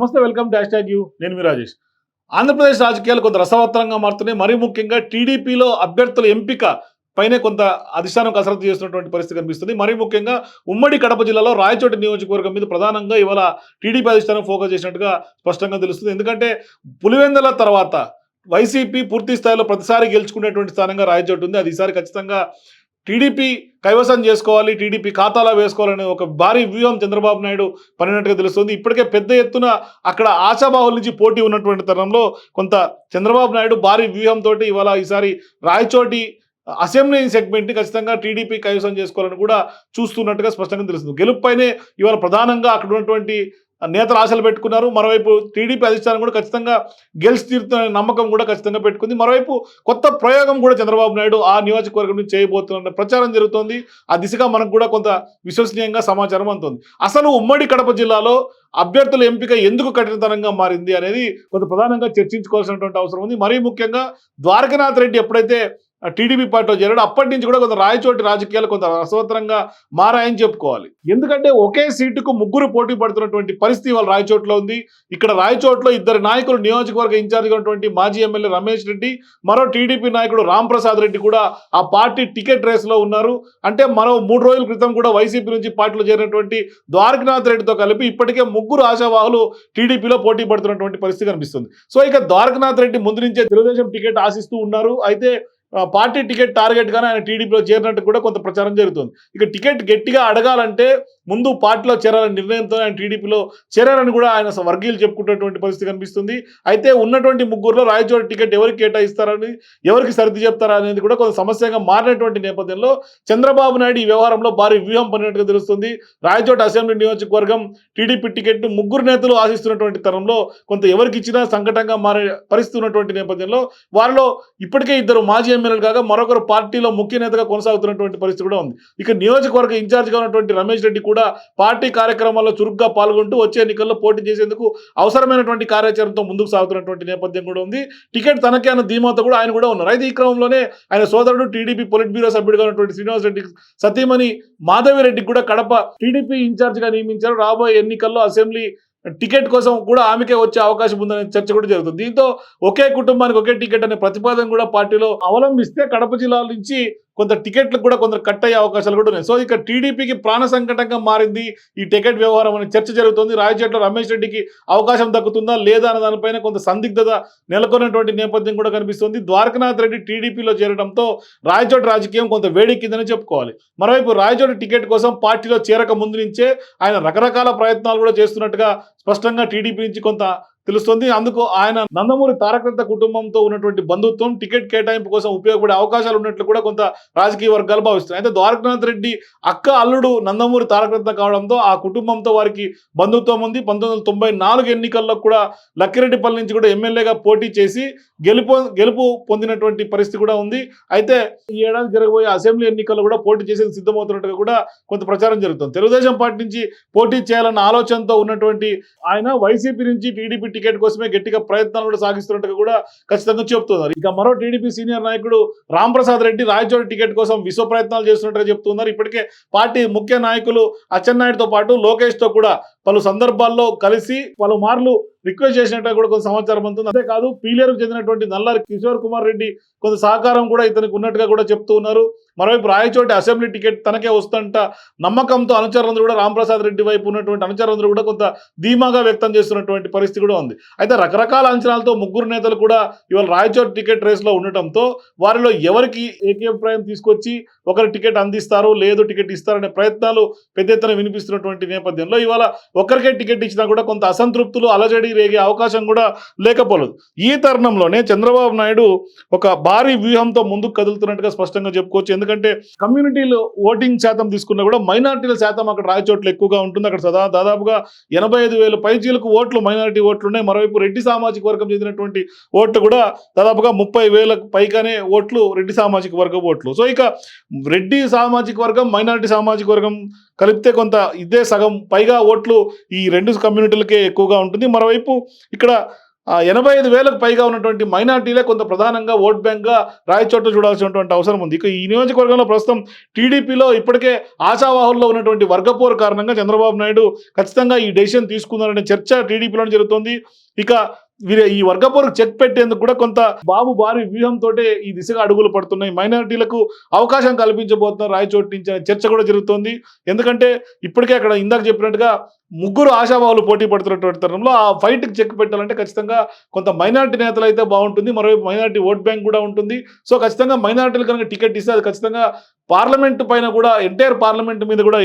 నమస్తే welcome dash tag you. నేను మీ రాజేష్. ఆంధ్రప్రదేశ్ రాజకీయాలు కొంత రసవత్తరంగా మారుతున్నాయి. మరీ ముఖ్యంగా టీడీపీలో అభ్యర్థుల ఎంపిక పైనే కొంత అధిష్టానం కసరత్తు చేస్తున్నటువంటి పరిస్థితి కనిపిస్తుంది. మరీ ముఖ్యంగా ఉమ్మడి కడప జిల్లాలో రాయచోటి నియోజకవర్గం మీద ప్రధానంగా ఇవాళ టీడీపీ అధిష్టానం ఫోకస్ చేసినట్టుగా స్పష్టంగా తెలుస్తుంది. ఎందుకంటే పులివెందల తర్వాత వైసీపీ పూర్తి స్థాయిలో ప్రతిసారి గెలుచుకునేటువంటి స్థానంగా రాయచోటి ఉంది. అది ఈసారి ఖచ్చితంగా టీడీపీ కైవసం చేసుకోవాలి టీడీపీ ఖాతాలో వేసుకోవాలనే ఒక భారీ వ్యూహం చంద్రబాబు నాయుడు పడినట్టుగా తెలుస్తుంది. ఇప్పటికే పెద్ద ఎత్తున అక్కడ ఆశాబాహుల నుంచి పోటీ ఉన్నటువంటి తరుణంలో కొంత చంద్రబాబు నాయుడు భారీ వ్యూహంతో ఇవాళ ఈసారి రాయచోటి అసెంబ్లీ సెగ్మెంట్ని ఖచ్చితంగా టీడీపీ కైవసం చేసుకోవాలని కూడా చూస్తున్నట్టుగా స్పష్టంగా తెలుస్తుంది. గెలుపుపైనే ఇవాళ ప్రధానంగా అక్కడ ఉన్నటువంటి నేతలు ఆశలు పెట్టుకున్నారు. మరోవైపు టీడీపీ అధిష్టానం కూడా ఖచ్చితంగా గెలిచి తీరుతున్న నమ్మకం కూడా ఖచ్చితంగా పెట్టుకుంది. మరోవైపు కొత్త ప్రయోగం కూడా చంద్రబాబు నాయుడు ఆ నియోజకవర్గం నుంచి చేయబోతున్న ప్రచారం జరుగుతోంది. ఆ దిశగా మనకు కూడా కొంత విశ్వసనీయంగా సమాచారం అందుతుంది. అసలు ఉమ్మడి కడప జిల్లాలో అభ్యర్థుల ఎంపిక ఎందుకు కఠినతరంగా మారింది అనేది కొంత ప్రధానంగా చర్చించుకోవాల్సినటువంటి అవసరం ఉంది. మరీ ముఖ్యంగా ద్వారకనాథ్ రెడ్డి ఎప్పుడైతే టీడీపీ పార్టీలో చేరాడు. అప్పటి నుంచి కూడా కొంత రాయచోటి రాజకీయాలు కొంత రసవత్తరంగా మారాయని చెప్పుకోవాలి. ఎందుకంటే ఒకే సీటుకు ముగ్గురు పోటీ పడుతున్నటువంటి పరిస్థితి వాళ్ళ రాయచోట్లో ఉంది. ఇక్కడ రాయచోట్లో ఇద్దరు నాయకులు నియోజకవర్గ ఇన్ఛార్జిగా ఉన్నటువంటి మాజీ ఎమ్మెల్యే రమేష్ రెడ్డి మరో టీడీపీ నాయకుడు రామ్ ప్రసాద్ రెడ్డి కూడా ఆ పార్టీ టికెట్ రేస్లో ఉన్నారు. అంటే మరో మూడు రోజుల క్రితం కూడా వైసీపీ నుంచి పార్టీలో చేరినటువంటి ద్వారకనాథ్ రెడ్డితో కలిపి ఇప్పటికే ముగ్గురు ఆశావాహులు టీడీపీలో పోటీ పడుతున్నటువంటి పరిస్థితి కనిపిస్తుంది. సో ఇక ద్వారకనాథ్ రెడ్డి ముందు నుంచే తెలుగుదేశం టికెట్ ఆశిస్తూ ఉన్నారు. అయితే పార్టీ టికెట్ టార్గెట్ గానే ఆయన టీడీపీలో చేరినట్టు కూడా కొంత ప్రచారం జరుగుతుంది. ఇక టికెట్ గట్టిగా అడగాలంటే ముందు పార్టీలో చేరాలని నిర్ణయంతో ఆయన టీడీపీలో చేరారని కూడా ఆయన వర్గీయులు చెప్పుకుంటున్నటువంటి పరిస్థితి కనిపిస్తుంది. అయితే ఉన్నటువంటి ముగ్గురులో రాయచోటి టికెట్ ఎవరికి కేటాయిస్తారని ఎవరికి సర్ది చెప్తారా అనేది కూడా కొంత సమస్యగా మారినటువంటి నేపథ్యంలో చంద్రబాబు నాయుడు ఈ వ్యవహారంలో భారీ వ్యూహం పడినట్టుగా తెలుస్తుంది. రాయచోటి అసెంబ్లీ నియోజకవర్గం టీడీపీ టికెట్ ముగ్గురు నేతలు ఆశిస్తున్నటువంటి తరంలో కొంత ఎవరికి ఇచ్చినా సంకటంగా మారే పరిస్థితి ఉన్నటువంటి నేపథ్యంలో వారిలో ఇప్పటికే ఇద్దరు మాజీ ఎమ్మెల్యేలు కాగా మరొకరు పార్టీలో ముఖ్య నేతగా కొనసాగుతున్నటువంటి పరిస్థితి కూడా ఉంది. ఇక నియోజకవర్గ ఇన్ఛార్జ్గా ఉన్నటువంటి రమేష్ రెడ్డి కూడా పార్టీ కార్యక్రమాల్లో చురుగ్గా పాల్గొంటూ వచ్చే ఎన్నికల్లో పోటీ చేసేందుకు అవసరమైనటువంటి కార్యాచరణతో ముందుకు సాగుతున్నటువంటి నేపథ్యం కూడా ఉంది. టికెట్ తనకే అన్న ధీమాతో కూడా ఆయన కూడా ఉన్నారు. అయితే ఈ క్రమంలోనే ఆయన సోదరుడు టీడీపీ పొలిట్ బ్యూరో సభ్యుడిగా ఉన్నటువంటి శ్రీనివాస్ రెడ్డి సతీమణి మాధవి రెడ్డి కూడా కడప టీడీపీ ఇన్ఛార్జ్గా నియమించారు. రాబోయే ఎన్నికల్లో అసెంబ్లీ టికెట్ కోసం కూడా ఆమెకే వచ్చే అవకాశం ఉందనే చర్చ కూడా జరుగుతుంది. దీంతో ఒకే కుటుంబానికి ఒకే టికెట్ అనే ప్రతిపాదన కూడా పార్టీలో అవలంబిస్తే కడప జిల్లా నుంచి కొంత టికెట్లు కూడా కొందరు కట్ అయ్యే అవకాశాలు కూడా ఉన్నాయి. సో ఇక టీడీపీకి ప్రాణ సంకటంగా మారింది ఈ టికెట్ వ్యవహారం అనే చర్చ జరుగుతుంది. రాయచేటలో రమేష్ రెడ్డికి అవకాశం దక్కుతుందా లేదా అన్న దానిపైన కొంత సందిగ్ధత నెలకొన్నటువంటి నేపథ్యం కూడా కనిపిస్తుంది. ద్వారకనాథ్ రెడ్డి టీడీపీలో చేరడంతో రాయచోటి రాజకీయం కొంత వేడెక్కిందని చెప్పుకోవాలి. మరోవైపు రాయచోటి టికెట్ కోసం పార్టీలో చేరక ముందు నుంచే ఆయన రకరకాల ప్రయత్నాలు కూడా చేస్తున్నట్టుగా స్పష్టంగా టీడీపీ నుంచి కొంత తెలుస్తుంది. అందుకు ఆయన నందమూరి తారకరత్న కుటుంబంతో ఉన్నటువంటి బంధుత్వం టికెట్ కేటాయింపు కోసం ఉపయోగపడే అవకాశాలు ఉన్నట్లు కూడా కొంత రాజకీయ వర్గాలు భావిస్తున్నాయి. అయితే ద్వారకనాథ్ రెడ్డి అక్క అల్లుడు నందమూరి తారకరత్న కావడంతో ఆ కుటుంబంతో వారికి బంధుత్వం ఉంది. పంతొమ్మిది వందల తొంభై నాలుగు ఎన్నికల్లో కూడా లక్కిరెడ్డిపల్లి నుంచి కూడా ఎమ్మెల్యేగా పోటీ చేసి గెలుపు గెలుపు పొందినటువంటి పరిస్థితి కూడా ఉంది. అయితే ఈ ఏడాది జరగబోయే అసెంబ్లీ ఎన్నికల్లో కూడా పోటీ చేసేందుకు సిద్ధమవుతున్నట్టుగా కూడా కొంత ప్రచారం జరుగుతుంది. తెలుగుదేశం పార్టీ నుంచి పోటీ చేయాలన్న ఆలోచనతో ఉన్నటువంటి ఆయన వైసీపీ నుంచి టీడీపీ టికెట్ కోసమే గట్టిగా ప్రయత్నాలు కూడా సాగిస్తున్నట్టుగా కూడా ఖచ్చితంగా చెప్తున్నారు. ఇక మరో టీడీపీ సీనియర్ నాయకుడు రాంప్రసాద్ రెడ్డి రాయచోటి టికెట్ కోసం విశ్వ ప్రయత్నాలు చేస్తున్నట్టుగా చెప్తున్నారు. ఇప్పటికే పార్టీ ముఖ్య నాయకులు అచ్చెన్నాయుడుతో పాటు లోకేష్తో కూడా పలు సందర్భాల్లో కలిసి పలు మార్లు రిక్వెస్ట్ చేసినట్టు కూడా కొంత సమాచారం అందుతుంది అంతేకాదు పీలేరుకు చెందినటువంటి నల్లారి కిషోర్ కుమార్ రెడ్డి కొంత సహకారం కూడా ఇతనికి ఉన్నట్టుగా కూడా చెప్తూ ఉన్నారు. మరోవైపు రాయచోటి అసెంబ్లీ టికెట్ తనకే వస్తుంట నమ్మకంతో అనుచరులందరూ కూడా రాంప్రసాద్ రెడ్డి వైపు ఉన్నటువంటి అనుచరులందరూ కూడా కొంత ధీమాగా వ్యక్తం చేస్తున్నటువంటి పరిస్థితి కూడా ఉంది. అయితే రకరకాల అంచనాలతో ముగ్గురు నేతలు కూడా ఇవాళ రాయచోటి టికెట్ రేస్లో ఉండటంతో వారిలో ఎవరికి ఏకీభిప్రాయం తీసుకొచ్చి ఒకరి టికెట్ అందిస్తారు లేదు టికెట్ ఇస్తారనే ప్రయత్నాలు పెద్ద ఎత్తున వినిపిస్తున్నటువంటి నేపథ్యంలో ఇవాళ ఒకరికే టికెట్ ఇచ్చినా కూడా కొంత అసంతృప్తులు అలజడి రేగే అవకాశం కూడా లేకపోలేదు. ఈ తరుణంలోనే చంద్రబాబు నాయుడు ఒక భారీ వ్యూహంతో ముందుకు కదులుతున్నట్టుగా స్పష్టంగా చెప్పుకోవచ్చు. ఎందుకంటే కమ్యూనిటీలు ఓటింగ్ శాతం తీసుకున్నా కూడా మైనార్టీల శాతం అక్కడ రాయచోట్ల ఎక్కువగా ఉంటుంది. అక్కడ సదా దాదాపుగా ఎనభై ఐదు వేల పైచీలకు ఓట్లు మైనారిటీ ఓట్లు ఉన్నాయి మరోవైపు రెడ్డి సామాజిక వర్గం చెందినటువంటి ఓట్లు కూడా దాదాపుగా ముప్పై వేలకు పైగానే ఓట్లు రెడ్డి సామాజిక వర్గం ఓట్లు. సో ఇక రెడ్డి సామాజిక వర్గం మైనారిటీ సామాజిక వర్గం కలిపితే కొంత ఇదే సగం పైగా ఓట్లు ఈ రెండు కమ్యూనిటీలకే ఎక్కువగా ఉంటుంది. మరోవైపు ఇక్కడ ఎనభై ఐదు వేలకు పైగా ఉన్నటువంటి మైనార్టీలే కొంత ప్రధానంగా ఓట్ బ్యాంక్గా రాయచోట్ల చూడాల్సినటువంటి అవసరం ఉంది. ఇక ఈ నియోజకవర్గంలో ప్రస్తుతం టీడీపీలో ఇప్పటికే ఆశావాహుల్లో ఉన్నటువంటి వర్గపోరు కారణంగా చంద్రబాబు నాయుడు ఖచ్చితంగా ఈ డెసిషన్ తీసుకున్నారనే చర్చ టీడీపీలోనే జరుగుతోంది. ఇక వీరి ఈ వర్గపోరు చెక్ పెట్టేందుకు కూడా కొంత బాబు భారీ వ్యూహంతో ఈ దిశగా అడుగులు పడుతున్నాయి. మైనారిటీలకు అవకాశం కల్పించబోతున్నారు రాయచోటు నుంచి అనే చర్చ కూడా జరుగుతోంది. ఎందుకంటే ఇప్పటికే అక్కడ ఇందాక చెప్పినట్టుగా ముగ్గురు ఆశావాహులు పోటీ పడుతున్నటువంటి తరుణంలో ఆ ఫైట్కి చెక్ పెట్టాలంటే ఖచ్చితంగా కొంత మైనారిటీ నేతలు అయితే బాగుంటుంది. మరోవైపు మైనారిటీ ఓట్ బ్యాంక్ కూడా ఉంటుంది. సో ఖచ్చితంగా మైనారిటీలు కనుక టికెట్ ఇస్తే అది ఖచ్చితంగా పార్లమెంట్ పైన కూడా ఎంటైర్ పార్లమెంట్ మీద కూడా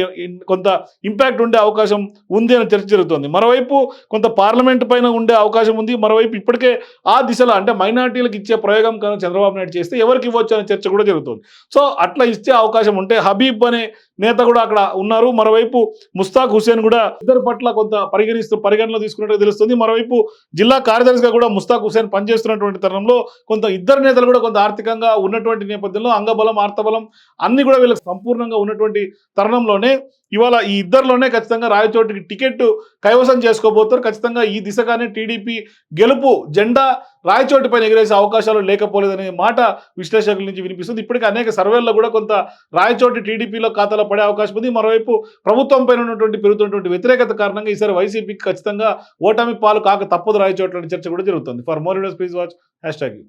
కొంత ఇంపాక్ట్ ఉండే అవకాశం ఉంది అని చర్చ జరుగుతుంది. మరోవైపు కొంత పార్లమెంట్ పైన ఉండే అవకాశం ఉంది. మరోవైపు ఇప్పటికే ఆ దిశలో అంటే మైనార్టీలకు ఇచ్చే ప్రయోగం కనుక చంద్రబాబు నాయుడు చేస్తే ఎవరికి ఇవ్వచ్చు అనే చర్చ కూడా జరుగుతుంది. సో అట్లా ఇచ్చే అవకాశం ఉంటే హబీబ్ అనే నేత కూడా అక్కడ ఉన్నారు. మరోవైపు ముస్తాక్ హుసేన్ కూడా ఇద్దరు పట్ల కొంత పరిగణిస్తూ పరిగణలో తీసుకున్నట్టు తెలుస్తుంది. మరోవైపు జిల్లా కార్యదర్శిగా కూడా ముస్తాక్ హుసేన్ పనిచేస్తున్నటువంటి తరుణంలో కొంత ఇద్దరు నేతలు కూడా కొంత ఆర్థికంగా ఉన్నటువంటి నేపథ్యంలో అంగబలం ఆర్తబలం అన్ని కూడా వీళ్ళకి సంపూర్ణంగా ఉన్నటువంటి తరుణంలోనే ఇవాళ ఈ ఇద్దరిలోనే ఖచ్చితంగా రాయచోటికి టికెట్ కైవసం చేసుకోబోతారు. ఖచ్చితంగా ఈ దిశగానే టీడీపీ గెలుపు జెండా రాయచోటి పైన ఎగిరేసే అవకాశాలు లేకపోలేదనే మాట విశ్లేషకుల నుంచి వినిపిస్తుంది. ఇప్పటికే అనేక సర్వేల్లో కూడా కొంత రాయచోటి టీడీపీలో ఖాతాలో పడే అవకాశం ఉంది. మరోవైపు ప్రభుత్వం పైన ఉన్నటువంటి పెరుగుతున్నటువంటి వ్యతిరేకత కారణంగా ఈసారి వైసీపీకి ఖచ్చితంగా ఓటమి పాలు కాక తప్పదు రాయచోట్ల చర్చ కూడా జరుగుతుంది. For more videos please watch hashtag